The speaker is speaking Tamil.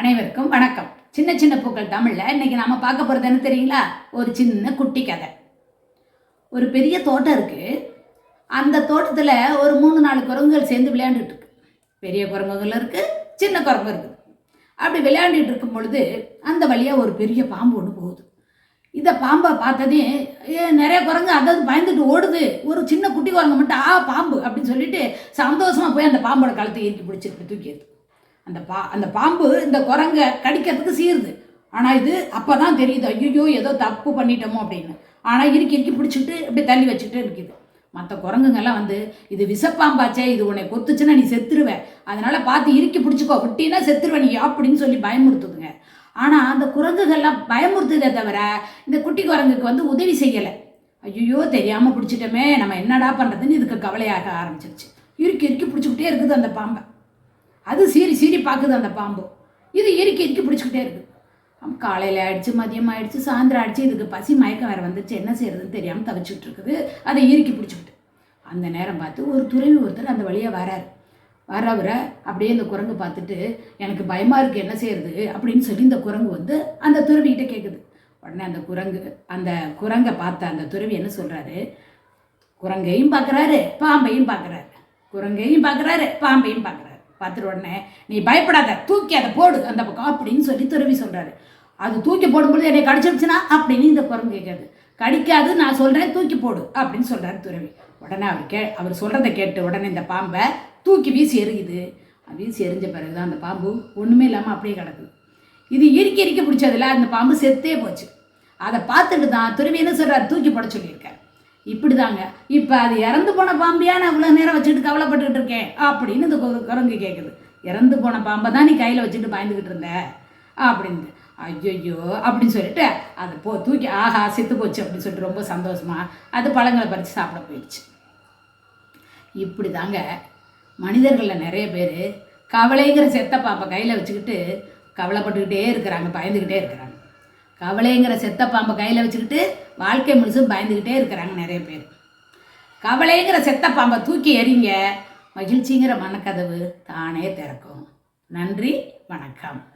அனைவருக்கும் வணக்கம். சின்ன சின்ன பூக்கள் தமிழில். இன்னைக்கு நாம் பார்க்க போகிறது என்ன தெரியுங்களா? ஒரு சின்ன குட்டி கதை. ஒரு பெரிய தோட்டம் இருக்குது அந்த தோட்டத்தில் ஒரு மூணு நாலு குரங்குகள் சேர்ந்து விளையாண்டுட்டு இருக்கு. பெரிய குரங்குகள் இருக்குது சின்ன குரங்கு இருக்குது. அப்படி விளையாண்டுட்டு இருக்கும் பொழுது அந்த வழியாக ஒரு பெரிய பாம்பு ஒன்று போகுது. இந்த பாம்பை பார்த்ததே ஏ, நிறைய குரங்கு அதாவது பயந்துட்டு ஓடுது. ஒரு சின்ன குட்டி குரங்கு மட்டும் ஆ பாம்பு அப்படின்னு சொல்லிட்டு சந்தோஷமாக போய் அந்த பாம்போட கழுத்தை இறுக்கி தூக்கி தூக்கிடுது அந்த பா அந்த பாம்பு இந்த குரங்கை கடிக்கிறதுக்கு சீருது. ஆனால் இது அப்போ தான் தெரியுது ஐயோ ஏதோ தப்பு பண்ணிட்டோமோ அப்படின்னு. ஆனால் இறுக்கி இறுக்கி பிடிச்சிட்டு இப்படி தள்ளி வச்சுட்டு இருக்குது. மற்ற குரங்குங்கெல்லாம் வந்து இது விசப்பாம்பாச்சே இது உன்னை கொத்துச்சுன்னா நீ செத்துருவேன் அதனால் பார்த்து இறுக்கி பிடிச்சிக்கோ விட்டினா செத்துருவ நீ அப்படின்னு சொல்லி பயமுறுத்துதுங்க. ஆனால் அந்த குரங்குகள்லாம் பயமுறுத்துதே தவிர இந்த குட்டி குரங்குக்கு வந்து உதவி செய்யலை. ஐயோ தெரியாமல் பிடிச்சிட்டோமே நம்ம என்னடா பண்ணுறதுன்னு இதுக்கு கவலையாக ஆரம்பிச்சிருச்சு. இறுக்கி இறுக்கி பிடிச்சிக்கிட்டே இருக்குது அந்த பாம்பை. அது சீறி சீறி பார்க்குது அந்த பாம்பு. இது இறுக்கி இறுக்கி பிடிச்சிக்கிட்டே இருக்குது காலையில் ஆயிடுச்சு மதியம் ஆயிடுச்சு சாயந்தரம் ஆயிடுச்சு இதுக்கு பசி மயக்கம் வேறு வந்துச்சு என்ன செய்யறதுன்னு தெரியாமல் தவிச்சிட்டு இருக்குது. அதை இறுக்கி பிடிச்சிக்கிட்டு. அந்த நேரம் பார்த்து ஒரு துறவி ஒருத்தர் அந்த வழியாக வராரு. வரவரை அப்படியே இந்த குரங்கு பார்த்துட்டு எனக்கு பயமாக இருக்குது என்ன செய்யறது? அப்படின்னு சொல்லி இந்த குரங்கு வந்து அந்த துறவிக்கிட்ட கேட்குது உடனே அந்த குரங்கு அந்த குரங்கை பார்த்த அந்த துறவி என்ன சொல்கிறாரு குரங்கையும் பார்க்குறாரு பாம்பையும் பார்க்குறாரு. குரங்கையும் பார்க்குறாரு பாம்பையும் பார்க்குறாரு. பார்த்துட்டு உடனே நீ பயப்படாத தூக்கி அதை போடு அந்த பக்கம் அப்படின்னு சொல்லி துறவி சொல்கிறாரு அது தூக்கி போடும்பொழுது என்னை கடிச்சிருச்சுன்னா அப்படின்னு இந்த குரங்கு கேட்காது. கடிக்காது நான் சொல்கிறேன் தூக்கி போடு அப்படின்னு சொல்கிறாரு துறவி. உடனே அவர் கே அவர் சொல்கிறத கேட்டு உடனே இந்த பாம்பை தூக்கி வீசி எறியுது. வீசி எரிஞ்ச பிறகு தான் அந்த பாம்பு ஒன்றுமே இல்லாமல் அப்படியே கிடக்குது. இது இறுக்கி இறுக்கி பிடிச்சதில்ல அந்த பாம்பு செத்தே போச்சு. அதை பார்த்துட்டு தான் துறவி என்ன சொல்கிறார் தூக்கி போட சொல்லியிருக்கார். இப்படி தாங்க இப்போ அது இறந்து போன பாம்பியா நான் இவ்வளோ நேரம் வச்சுட்டு கவலைப்பட்டுக்கிட்டு இருக்கேன்? அப்படின்னு இந்த கு- குரங்கு கேட்குது இறந்து போன பாம்பை தான் நீ கையில் வச்சுட்டு பயந்துக்கிட்டு இருந்த? அப்படின்னு ஐயோ அப்படின்னு சொல்லிட்டு அது போ தூக்கி ஆஹா செத்து போச்சு அப்படின்னு சொல்லிட்டு ரொம்ப சந்தோஷமா அது பழங்களை பறித்து சாப்பிட போயிடுச்சு. இப்படி தாங்க மனிதர்களில் நிறைய பேர் கவலைங்கிற செத்த பாப்பை கையில் வச்சுக்கிட்டு கவலைப்பட்டுக்கிட்டே இருக்கிறாங்க பயந்துக்கிட்டே இருக்கிறாங்க. கவலைங்கிற செத்த பாம்பை கையில் வச்சுக்கிட்டு வாழ்க்கை முழுசும் பயந்துக்கிட்டே இருக்கிறாங்க நிறைய பேர். கவலைங்கிற செத்த பாம்பை தூக்கி எறிங்க. மகிழ்ச்சிங்கிற மனக்கதவு தானே திறக்கும். நன்றி வணக்கம்.